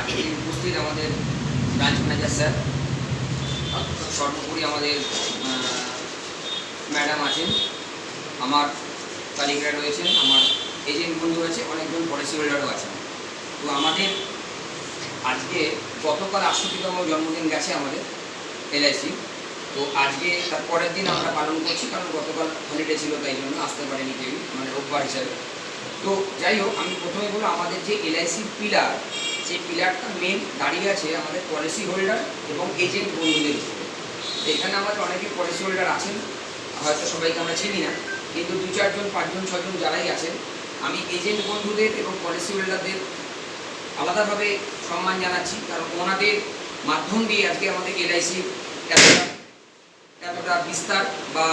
আজকে উপস্থিত আমাদের ব্রাঞ্চ ম্যানেজার স্যার সর্বোপরি আমাদের ম্যাডাম আছেন। আমার তালিকায় রয়েছেন, আমার এজেন্ট বন্ধু আছে অনেকজন পলিসি হোল্ডারও আছেন। তো আমাদের আজকে গতকাল আটষট্টিতম জন্মদিন গেছে আমাদের এলআইসি তো আজকে তার পরের দিন আমরা পালন করছি, কারণ গতকাল হলিডে ছিল, তাই জন্য আসতে পারেনি কেউ মানে রোববার হিসাবে। তো যাই হোক, আমি প্রথমে বলব, আমাদের যে এলআইসি পিলার সেই পিলারটা মেন দাঁড়িয়ে আছে আমাদের পলিসি হোল্ডার এবং এজেন্ট বন্ধুদের এখানে আমাদের অনেকে পলিসি হোল্ডার আছেন, হয়তো সবাইকে আমরা চিনি না, কিন্তু দু চারজন, পাঁচজন, ছজন যারাই আছেন, আমি এজেন্ট বন্ধুদের এবং পলিসি হোল্ডারদের আলাদাভাবে সম্মান জানাচ্ছি, কারণ ওনাদের মাধ্যম দিয়ে আজকে আমাদের এলআইসি এতটা এতটা বিস্তার বা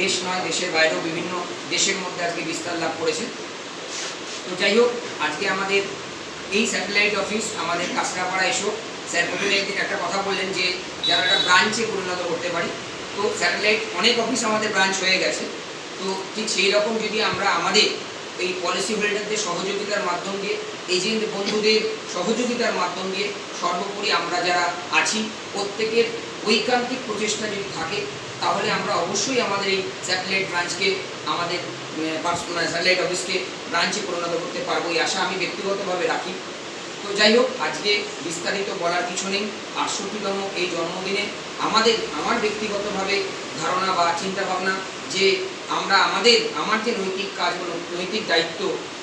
দেশ নয়, দেশের বাইরেও বিভিন্ন দেশের মধ্যে আজকে বিস্তার লাভ করেছে। তো যাই হোক, আজকে আমাদের এই স্যাটেলাইট অফিস আমাদের কাঁচরাপাড়া এসো। স্যার প্রথমে একদিন একটা কথা বললেন যে, যেন একটা ব্রাঞ্চে পরিণত করতে পারি। তো স্যাটেলাইট অনেক অফিস আমাদের ব্রাঞ্চ হয়ে গেছে। তো ঠিক সেই রকম যদি আমরা আমাদের এই পলিসি হোল্ডারদের সহযোগিতার মাধ্যম দিয়ে এজেন্ট বন্ধুদের সহযোগিতার মাধ্যম দিয়ে সর্বোপরি আমরা যারা আছি, প্রত্যেকের ঐকান্তিক প্রচেষ্টা যদি থাকে তাহলে আমরা অবশ্যই আমাদের এই স্যাটেলাইট ব্রাঞ্চকে, আমাদের স্যাটেলাইট অফিসকে ব্রাঞ্চে পরিণত করতে পারব, এই আশা আমি ব্যক্তিগতভাবে রাখি। তো যাই হোক, আজকে বিস্তারিত বলার কিছু নেই। আটষট্টিতম এই জন্মদিনে আমাদের, আমার ব্যক্তিগতভাবে ধারণা বা চিন্তা ভাবনা যে আমরা আমাদের, আমার যে নৈতিক কাজ কাজগুলো, নৈতিক দায়িত্ব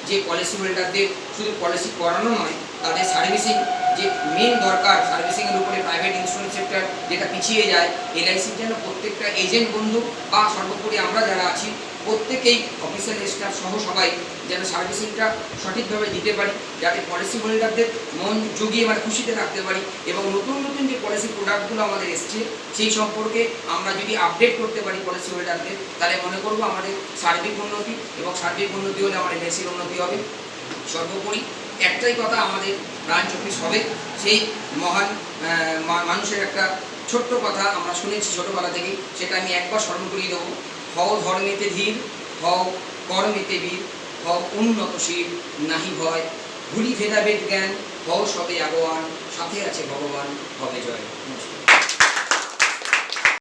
যে পলিসি হোল্ডারদের শুধু পলিসি করানো নয়, তাদের সার্ভিসিং যে মেন দরকার সার্ভিসিংয়ের উপরে প্রাইভেট যেটা পিছিয়ে যায়, এলআইসির জন্য প্রত্যেকটা এজেন্ট বন্ধু বা সর্বোপরি আমরা যারা আছি, প্রত্যেকেই অফিসিয়াল স্টাফ সহ সবাই যেন সার্ভিসিংটা সঠিকভাবে দিতে পারি, যাতে পলিসি হোল্ডারদের মন জুগিয়ে মানে খুশিতে রাখতে পারি এবং নতুন নতুন যে পলিসি প্রোডাক্টগুলো আমাদের এসছে, সেই সম্পর্কে আমরা যদি আপডেট করতে পারি পলিসি হোল্ডারদের, তাহলে মনে করব আমাদের সার্বিক উন্নতি এবং সার্বিক উন্নতি হলে আমাদের দেশের উন্নতি হবে। সর্বোপরি একটাই কথা আমাদের ব্রাঞ্চ অফিস হবে, সেই মহান মানুষের একটা ছোট্ট কথা আমরা শুনেছি ছোটবেলা থেকেই, সেটা আমি একবার স্মরণ করিয়ে দেবো। হও ধর্মেতে ধীর, হও কর্মেতে বীর, হও উন্নতশীল নাহি ভয়। ভুলি ভেদাভেদ জ্ঞান, হও সবে আগোয়ান, সাথে আছে ভগবান, হবে জয়। নমস্কার